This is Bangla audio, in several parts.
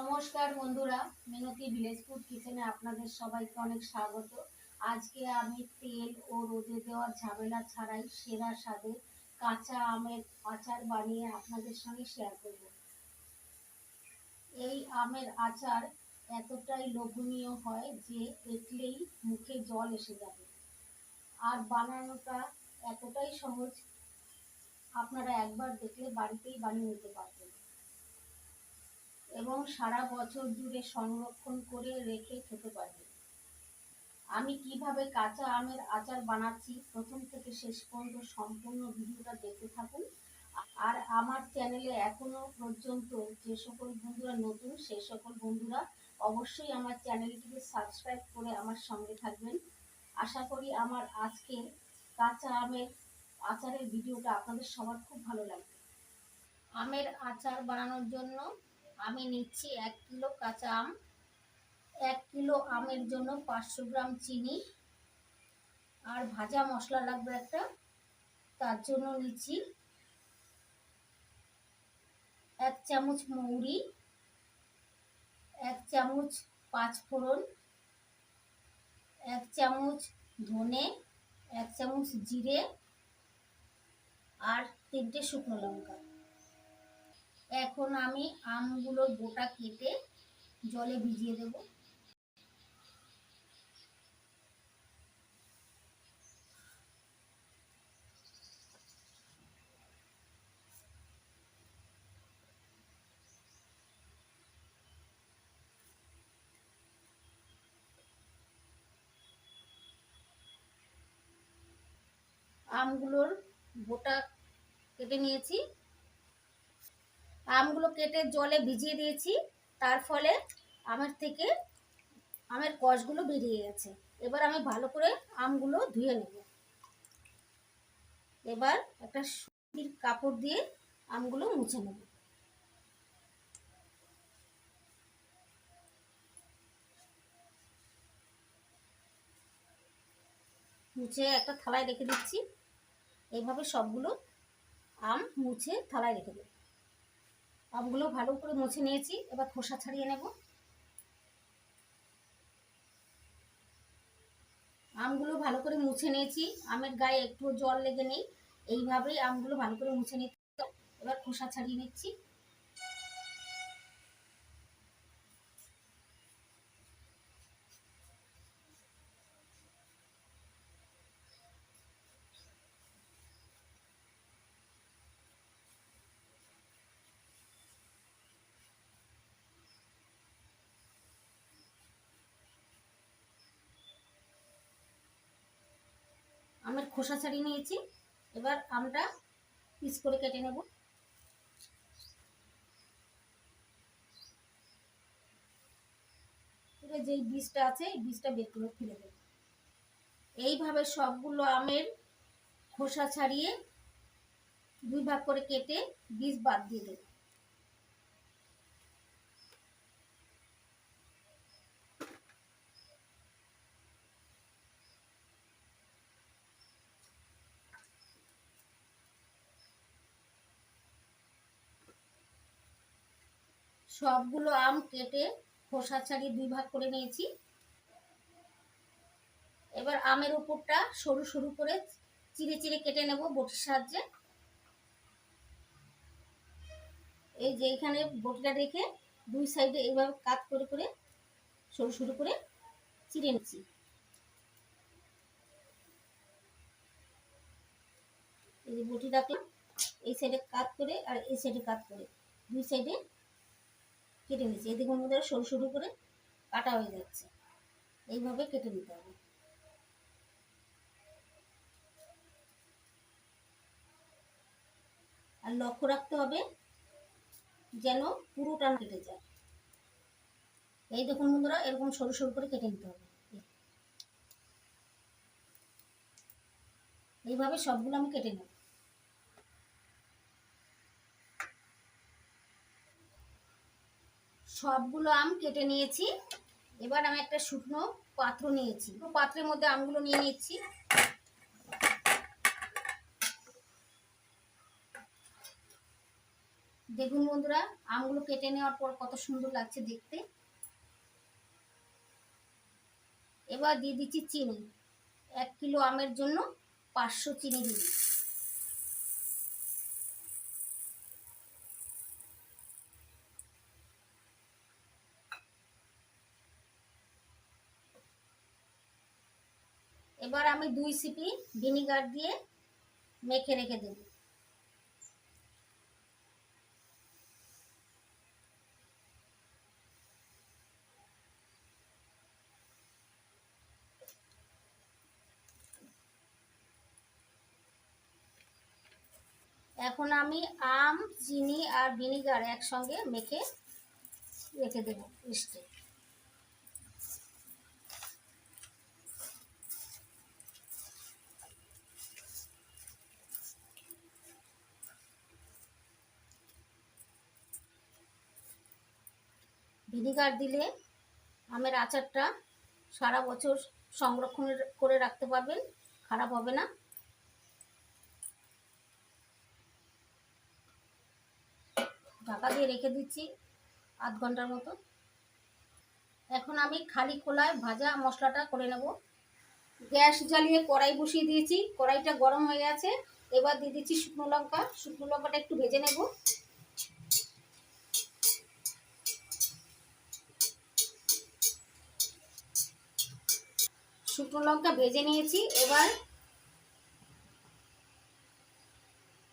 নমস্কার বন্ধুরা, মিনতি ভিলেজ ফুড কিচেনে আপনাদের সবাইকে অনেক স্বাগত। আজকে আমি তেল ও রোদে দেওয়ার ঝামেলা ছাড়াই সেরা স্বাদে কাঁচা আমের আচার বানিয়ে আপনাদের সঙ্গে শেয়ার করব। এই আমের আচার এতটাই লোভনীয় হয় যে দেখলেই মুখে জল এসে যাবে। আর বানানোটা এতটাই সহজ, আপনারা একবার দেখলে বাড়িতেই বানিয়ে নিতে পারবেন। এবং সারা বছর জুড়ে সংরক্ষণ করে রেখে খেতে পারবেন আমি কীভাবে কাঁচা আমের আচার বানাচ্ছি, প্রথম থেকে শেষ পর্যন্ত সম্পূর্ণ ভিডিওটা দেখতে থাকুন। আর আমার চ্যানেলে এখনও পর্যন্ত যে সকল বন্ধুরা নতুন সেই সকল বন্ধুরা অবশ্যই আমার চ্যানেলটিকে সাবস্ক্রাইব করে আমার সঙ্গে থাকবেন। আশা করি আমার আজকের কাঁচা আমের আচারের ভিডিওটা আপনাদের সবার খুব ভালো লাগবে। আমের আচার বানানোর জন্য আমি নিচ্ছি এক কিলো কাঁচা আম, এক কিলো আমের জন্য পাঁচশো গ্রাম চিনি আর ভাজা মশলা লাগবে একটা, তার জন্য নিচ্ছি এক চামচ মৌরি, এক চামচ পাঁচফোড়ন এক চামচ ধনে, এক চামচ জিরে আর তিনটে শুকনো লঙ্কা। এখন আমি আমগুলোর গোটা কেটে জলে ভিজিয়ে দেব। আমগুলোর গোটা কেটে নিয়েছি। আমগুলো কেটে জলে ভিজিয়ে দিয়েছি। তার ফলে আমের থেকে আমের কষগুলো বেরিয়ে গেছে। এবার আমি ভালো করে আমগুলো ধুয়ে নেব। এবার একটা সুতির কাপড় দিয়ে আমগুলো মুছে নেব। মুছে একটা থালায় রেখে দিচ্ছি। এইভাবে সবগুলো আম মুছে থালায় রেখে দেবো। আমগুলো ভালো করে মুছে নিয়েছি, এবার খোসা ছাড়িয়ে নেব। আমগুলো ভালো করে মুছে নিয়েছি, আমের গায়ে একটু জল লেগে নেই, এইভাবেই আমগুলো ভালো করে মুছে নিতে এবার খোসা ছাড়িয়ে নিচ্ছি। আমের খোসা ছাড়িয়ে নিয়েছি। এবার আমটা পিস করে কেটে নেব। এটা যেই বীজটা আছে, এই বীজটা বের করে ফেলে দেব। এইভাবে সবগুলো আমের খোসা ছাড়িয়ে দুই ভাগ করে কেটে বীজ বাদ দিয়ে দেব। সবগুলো আম কেটে খোসা ছাড়িয়ে দুই ভাগ করে নিয়েছি। এবার আমের উপরটা সরু সরু করে চিড়ে চিড়ে কেটে নেব বটির সাহায্যে। এই যে এখানে বটিটা রেখে দুই সাইডে এইভাবে কাট করে করে সরু সরু করে চিড়ে নিচ্ছি। এই যে বটি রাখলাম, এই সাইডে কাট করে আর এই সাইডে কাট করে। দুই সাইডে কেটে নিচ্ছি দেখুন মধ্যে সরু সরু করে কাটা হয়ে যাচ্ছে। এইভাবে কেটে নিতে হবে। আর লক্ষ্য রাখতে হবে যেন পুরোটা কেটে যায়। এই দেখুন বন্ধুরা, এরকম সরু সরু করে কেটে নিতে হবে। এইভাবে সবগুলো আমি কেটে নেব। সবগুলো আম কেটে নিয়েছি। এবার আমি একটা শুকনো পাত্র নিয়েছি। পাত্রের মধ্যে আমগুলো নিয়ে নিচ্ছি। দেখুন বন্ধুরা, আমগুলো কেটে নেওয়ার পর কত সুন্দর লাগছে দেখতে। এবার দিয়ে দিচ্ছি চিনি। এক কিলো আমের জন্য পাঁচশো চিনি দিবি এবার আমি দুই সিপি ভিনিগার দিয়ে মেখে রেখে দেব। এখন আমি আম, চিনি আর ভিনিগার একসঙ্গে মেখে রেখে দেব রেস্টে ভিনিগার দিলে আমের আচারটা সারা বছর সংরক্ষণ করে রাখতে পারবেন, খারাপ হবে না। ঢাকা দিয়ে রেখে দিচ্ছি আধ ঘণ্টার মতো। এখন আমি খালি খোলায় ভাজা মশলাটা করে নেব। গ্যাস জ্বালিয়ে কড়াই বসিয়ে দিয়েছি। কড়াইটা গরম হয়ে গেছে। এবার দিয়ে দিচ্ছি শুকনো লঙ্কা। শুকনো লঙ্কাটা একটু ভেজে নেব। শুকনো লঙ্কা ভেজে নিয়েছি। এবার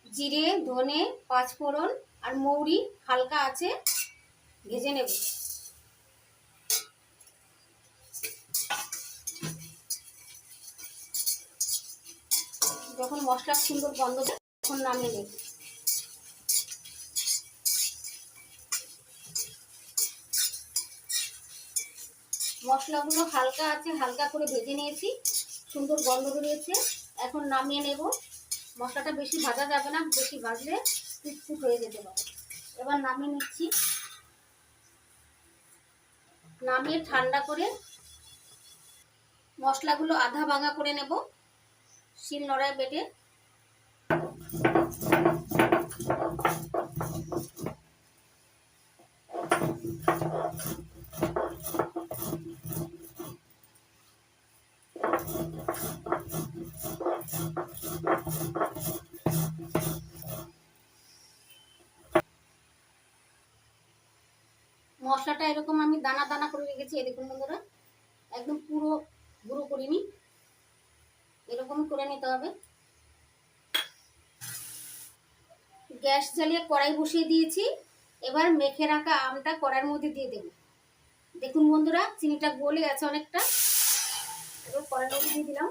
জিরে, ধনে, পাঁচফোড়ন আর মৌরি হালকা আছে, ভেজে নেব। যখন মশলা সুন্দর গন্ধ তখন নামিয়ে নেব। মশলাগুলো হালকা আছে, হালকা করে ভেজে নিয়েছি। সুন্দর গন্ধ বেরিয়েছে। এখন নামিয়ে নেব। মশলাটা বেশি ভাজা যাবে না, বেশি ভাজলে ফুটফুট হয়ে যেতে পারে। এবার নামিয়ে নিচ্ছি। নামিয়ে ঠান্ডা করে মশলাগুলো আধা ভাঙা করে নেব। শিল নড়ায় বেটে। মশলাটা এরকম আমি দানা দানা করে রেখেছি, এই দেখুন বন্ধুরা। একদম পুরো গুঁড়ো করিনি। এরকম করে নিতে হবে। গ্যাস জ্বালিয়ে কড়াই বসিয়ে দিয়েছি। এবার মেখে রাখা আমটা কড়াইয়ের মধ্যে দিয়ে দেব। দেখুন বন্ধুরা, চিনিটা গলে গেছে অনেকটা। এবার মধ্যে দিয়ে দিলাম।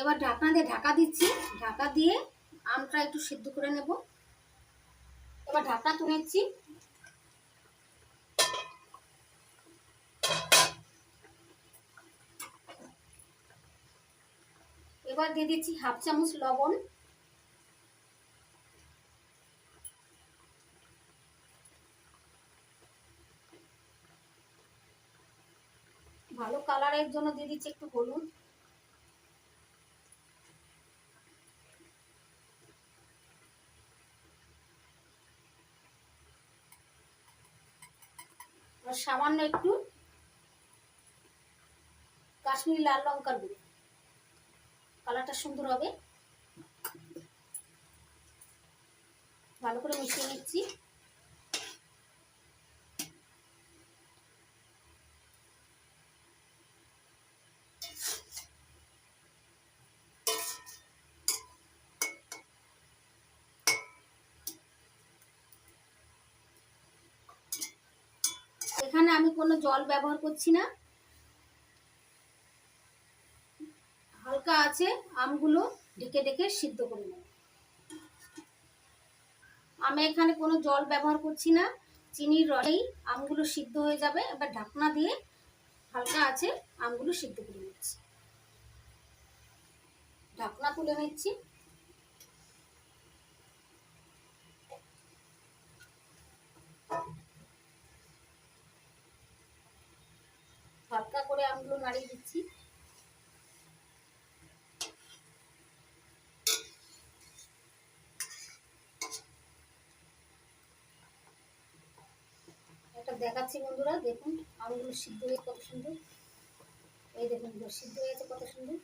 এবার ঢাকনা দিয়ে ঢাকা দিচ্ছি। ঢাকা দিয়ে আমটা একটু সিদ্ধ করে নেব। এবার ঢাকনা তুলে নিচ্ছি। এবার দিয়ে দিচ্ছি হাফ চামচ লবণ। কালারের জন্য দিয়ে দিচ্ছি একটু হলুদ সামান্য একটু কাশ্মীরি লাল লঙ্কার গুঁড়ো। কালারটা সুন্দর হবে। ভালো করে মিশিয়ে নিচ্ছি। এখানে আমি কোনো জল ব্যবহার করছি না। হালকা আছে, আমগুলো ডেকে ডেকে সিদ্ধ করে নেব। আমি এখানে কোনো জল ব্যবহার করছি না, চিনির রসেই আমগুলো সিদ্ধ হয়ে যাবে, এবার ঢাকনা দিয়ে হালকা আছে, আমগুলো সিদ্ধ করে নিচ্ছি। ঢাকনা তুলে নিচ্ছি। আমগুলো নাড়িয়ে দিচ্ছি। এটা দেখাচ্ছি বন্ধুরা, দেখুন আমগুলো সিদ্ধ হয়ে কত সুন্দর। এই দেখুন, সিদ্ধ হয়ে গেছে কত সুন্দর।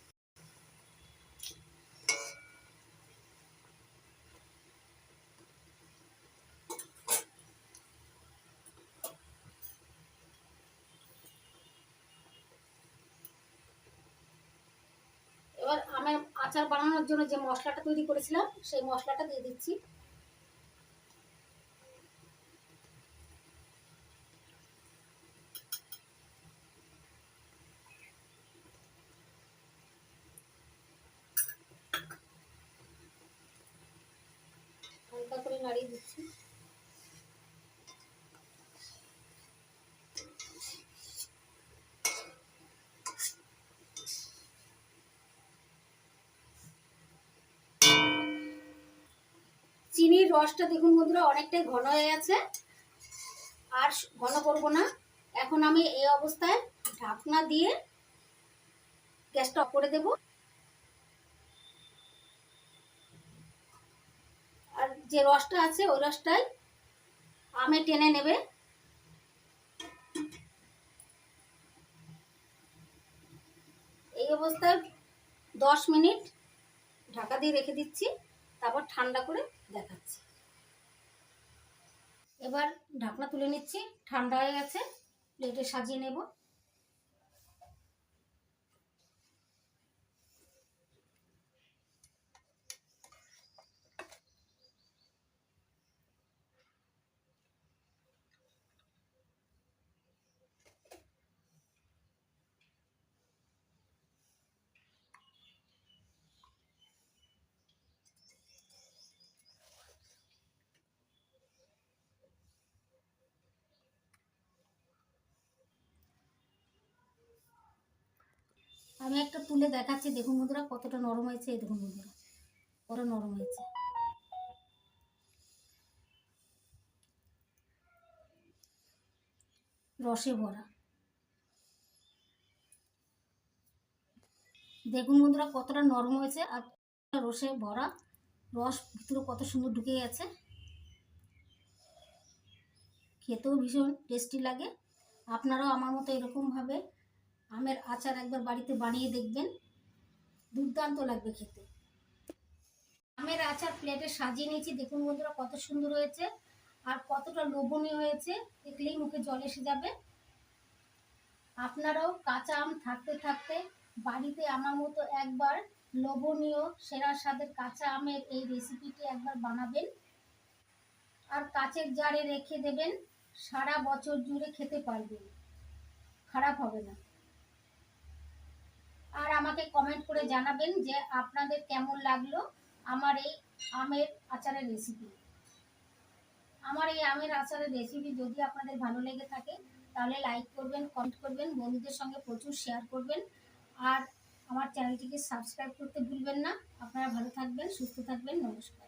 আচার বানানোর জন্য যে মশলাটা তৈরি করেছিলাম, সেই মশলাটা দিয়ে দিচ্ছি। হালকা করে নাড়িয়ে দিচ্ছি। চিনির রসটা দেখুন বন্ধুরা, অনেকটাই ঘন হয়ে গেছে। আর ঘন করব না। এখন আমি এই অবস্থায় ঢাকনা দিয়ে গ্যাসটা অফ করে দেব। আর যে রসটা আছে, ওই রসটাই আমে টেনে নেবে। এই অবস্থায় দশ মিনিট ঢাকা দিয়ে রেখে দিচ্ছি। তারপর ঠান্ডা করে দেখাচ্ছি। এবার ঢাকনা তুলে নিচ্ছি ঠান্ডা হয়ে গেছে প্লেটে সাজিয়ে নেব। আমি একটা তুলে দেখাচ্ছি, দেখুন বন্ধুরা কতটা নরম হয়েছে, এই দেখুন বন্ধুরা, কত নরম হয়েছে। রসে ভরা। দেখুন বন্ধুরা কতটা নরম হয়েছে আর রসে ভরা। রস ভিতরে কত সুন্দর ঢুকে গেছে। খেতেও ভীষণ টেস্টি লাগে। আপনারাও আমার মতো এরকমভাবে আমের আচার একবার বাড়িতে বানিয়ে দেখবেন। দুর্দান্ত লাগবে খেতে। আমের আচার প্লেটে সাজিয়ে নিয়েছি। দেখুন বন্ধুরা কত সুন্দর হয়েছে আর কতটা লোভনীয় হয়েছে। দেখলেই মুখে জল এসে যাবে। আপনারাও কাঁচা আম থাকতে থাকতে বাড়িতে আমার মতো একবার লোভনীয়, সেরা স্বাদের কাঁচা আমের এই রেসিপিটি একবার বানাবেন। আর কাচের জারে রেখে দেবেন। সারা বছর জুড়ে খেতে পারবেন। খারাপ হবে না। আর আমাকে কমেন্ট করে জানাবেন যে আপনাদের কেমন লাগল আমার এই আমের আচারের রেসিপি আমার এই আমের আচারের রেসিপি যদি আপনাদের ভালো লেগে থাকে, তাহলে লাইক করবেন কমেন্ট করবেন, বন্ধুদের সঙ্গে প্রচুর শেয়ার করবেন। আর আমার চ্যানেলটিকে সাবস্ক্রাইব করতে ভুলবেন না। আপনারা ভালো থাকবেন, সুস্থ থাকবেন, নমস্কার।